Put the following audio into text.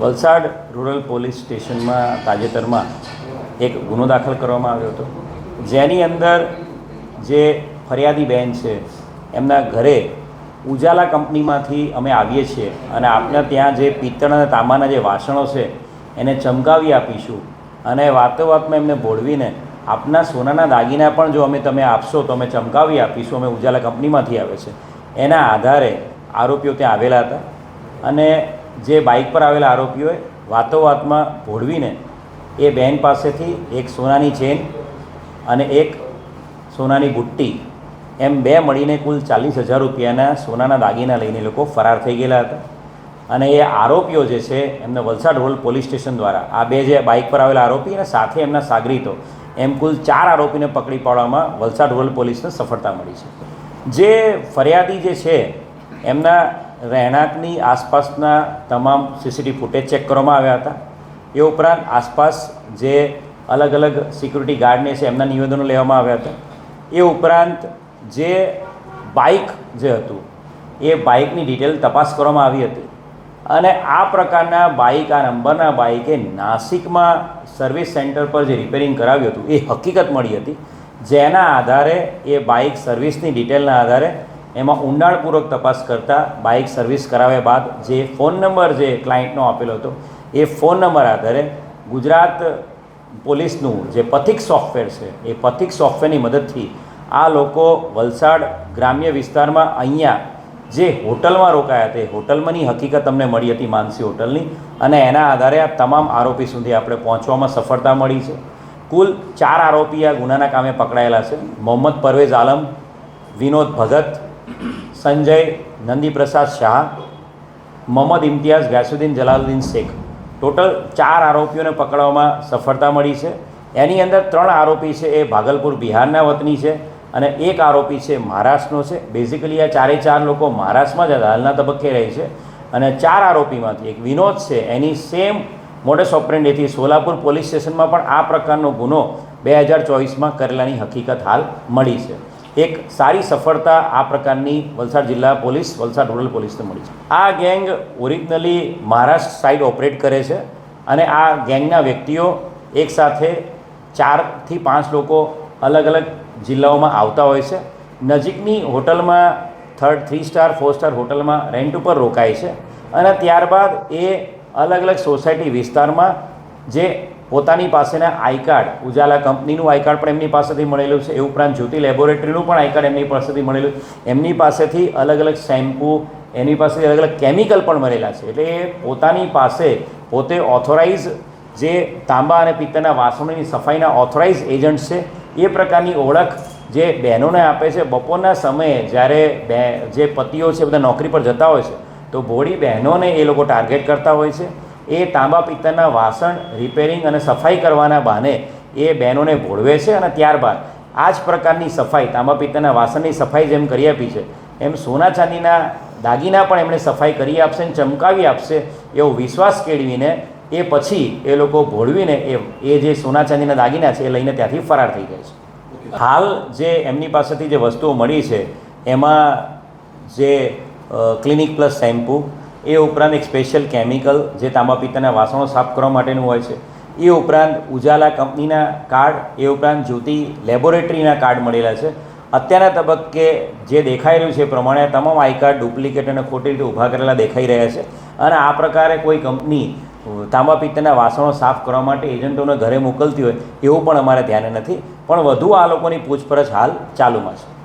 Valsad rural police સ્ટેશનમાં તાજેતરમાં એક ગુનો દાખલ કરવામાં આવ્યો હતો. જેની અંદર જે ફરિયાદી બેન છે, એમના ઘરે ઉજાલા કંપનીમાંથી અમે આવીએ છીએ અને આપણે ત્યાં જે પિત્તળ અને તાંબાના જે વાસણો છે, એને ચમકાવી આપીશું. અને વાતો વાતમાં એમને બોળવીને આપના સોનાના દાગીના પણ જો અમે તમે આપશો, તો અમે ચમકાવી આપીશું. અમે ઉજાલા કંપનીમાંથી આવે છે. એના આધારે આરોપીઓ ત્યાં આવેલા હતા. અને જે બાઇક પર આવેલા આરોપીઓએ વાતો વાતમાં ભોળવીને એ બેન પાસેથી એક સોનાની ચેન અને એક સોનાની બુટ્ટી એમ બે મળીને કુલ ચાલીસ હજાર રૂપિયાના સોનાના દાગીના લઈને લોકો ફરાર થઈ ગયેલા હતા. અને એ આરોપીઓ જે છે, એમને વલસાડ રોલ પોલીસ સ્ટેશન દ્વારા આ બે જે બાઇક પર આવેલા આરોપી અને સાથે એમના સાગરીતો, એમ કુલ ચાર આરોપીને પકડી પાડવામાં વલસાડ રોડ પોલીસને સફળતા મળી છે. જે ફરિયાદી જે છે, એમના રહેણાંકની આસપાસના તમામ સીસીટીવી ફૂટેજ ચેક કરવામાં આવ્યા હતા. એ ઉપરાંત આસપાસ જે અલગ અલગ સિક્યુરિટી ગાર્ડને છે, એમના નિવેદનો લેવામાં આવ્યા હતા. એ ઉપરાંત જે બાઇક જે હતું, એ બાઇકની ડિટેલ તપાસ કરવામાં આવી હતી. અને આ પ્રકારના બાઇક, આ નંબરના બાઇકે નાસિકમાં સર્વિસ સેન્ટર પર જે રિપેરિંગ કરાવ્યું હતું, એ હકીકત મળી હતી. જેના આધારે એ બાઇક સર્વિસની ડિટેલના આધારે એમાં ઊંડાણપૂર્વક તપાસ કરતાં બાઇક સર્વિસ કરાવ્યા બાદ જે ફોન નંબર જે ક્લાયન્ટનો આપેલો હતો, એ ફોન નંબર આધારે ગુજરાત પોલીસનું જે પથિક સોફ્ટવેર છે, એ પથિક સોફ્ટવેરની મદદથી આ લોકો વલસાડ ગ્રામ્ય વિસ્તારમાં અહીંયા જે હોટલમાં રોકાયા તે હોટલમાંની હકીકત અમને મળી હતી માનસી હોટલની અને એના આધારે આ તમામ આરોપી સુધી આપણે પહોંચવામાં સફળતા મળી છે. કુલ ચાર આરોપી આ ગુનાના કામે પકડાયેલા છે. મોહમ્મદ પરવેઝ આલમ, વિનોદ ભગત સંજય નંદીપ્રસાદ શાહ, મોહમ્મદ ઇમ્તિયાઝ ગયાસુદ્દીન જલાલુદ્દીન શેખ. ટોટલ ચાર આરોપીઓને પકડવામાં સફળતા મળી છે. એની અંદર ત્રણ આરોપી છે એ ભાગલપુર બિહારના વતની છે અને એક આરોપી છે મહારાષ્ટ્રનો છે. બેઝિકલી આ ચારે ચાર લોકો મહારાષ્ટ્રમાં જ હાલના તબક્કે રહે છે. અને ચાર આરોપીમાંથી એક વિનોદ છે. એની સેમ મોડસ ઓપરેન્ડેથી સોલાપુર પોલીસ સ્ટેશનમાં પણ આ પ્રકારનો ગુનો બે હજાર ચોવીસમાં કરેલાની હકીકત હાલ મળી છે. એક સારી સફળતા આ પ્રકારની વલસાડ જિલ્લા પોલીસ, વલસાડ રૂરલ પોલીસને મળી છે. આ gang originally Maharashtra side operate કરે છે અને આ ગેંગના વ્યક્તિઓ એકસાથે ચારથી પાંચ લોકો અલગ અલગ જિલ્લાઓમાં આવતા હોય છે. નજીકની હોટલમાં third three star four star હોટલમાં રેન્ટ ઉપર રોકાય છે અને ત્યારબાદ એ અલગ અલગ સોસાયટી વિસ્તારમાં જે પોતાની પાસેના આઈ કાર્ડ ઉજાલા કંપનીનું આઈ કાર્ડ પણ એમની પાસેથી મળેલું છે. એ ઉપરાંત જ્યોતિ લેબોરેટરીનું પણ આઈ કાર્ડ એમની પાસેથી મળેલું. એમની પાસેથી અલગ અલગ શેમ્પૂ, એની પાસેથી અલગ અલગ કેમિકલ પણ મળેલા છે. એટલે એ પોતાની પાસે પોતે ઓથોરાઇઝ જે તાંબા અને પિત્તળના વાસણોની સફાઈના ઓથોરાઇઝ એજન્ટ છે, એ પ્રકારની ઓળખ જે બહેનોને આપે છે. બપોરના સમયે જ્યારે બે, જે પતિઓ છે, બધા નોકરી પર જતા હોય છે, તો ભોળી બહેનોને એ લોકો ટાર્ગેટ કરતા હોય છે. એ તાંબા પિત્તળના વાસણ રિપેરિંગ અને સફાઈ કરવાના બહાને એ બહેનોને ભોળવે છે અને ત્યારબાદ આ જ પ્રકારની સફાઈ, તાંબા પિત્તળના વાસણની સફાઈ જેમ કરી આપી છે, એમ સોના ચાંદીના દાગીના પણ એમણે સફાઈ કરી આપશે અને ચમકાવી આપશે એવો વિશ્વાસ કેળવીને એ પછી એ લોકો ભોળવીને એ એ જે સોના ચાંદીના દાગીના છે એ લઈને ત્યાંથી ફરાર થઈ જાય છે. હાલ જે એમની પાસેથી જે વસ્તુઓ મળી છે, એમાં જે ક્લિનિક પ્લસ શેમ્પૂ એ ઉપરાંત એક સ્પેશિયલ કેમિકલ જે તાંબા પિત્તળના વાસણો સાફ કરવા માટેનું હોય છે. એ ઉપરાંત ઉજાલા કંપનીના કાર્ડ, એ ઉપરાંત જ્યોતિ લેબોરેટરીના કાર્ડ મળેલા છે. અત્યારના તબક્કે જે દેખાઈ રહ્યું છે એ પ્રમાણે તમામ આઈ કાર્ડ ડુપ્લિકેટ અને ખોટી રીતે ઊભા કરેલા દેખાઈ રહ્યા છે. અને આ પ્રકારે કોઈ કંપની તાંબા પિત્તળના વાસણો સાફ કરવા માટે એજન્ટોને ઘરે મોકલતી હોય એવું પણ અમારે ધ્યાને નથી. પણ વધુ આ લોકોની પૂછપરછ હાલ ચાલુમાં છે.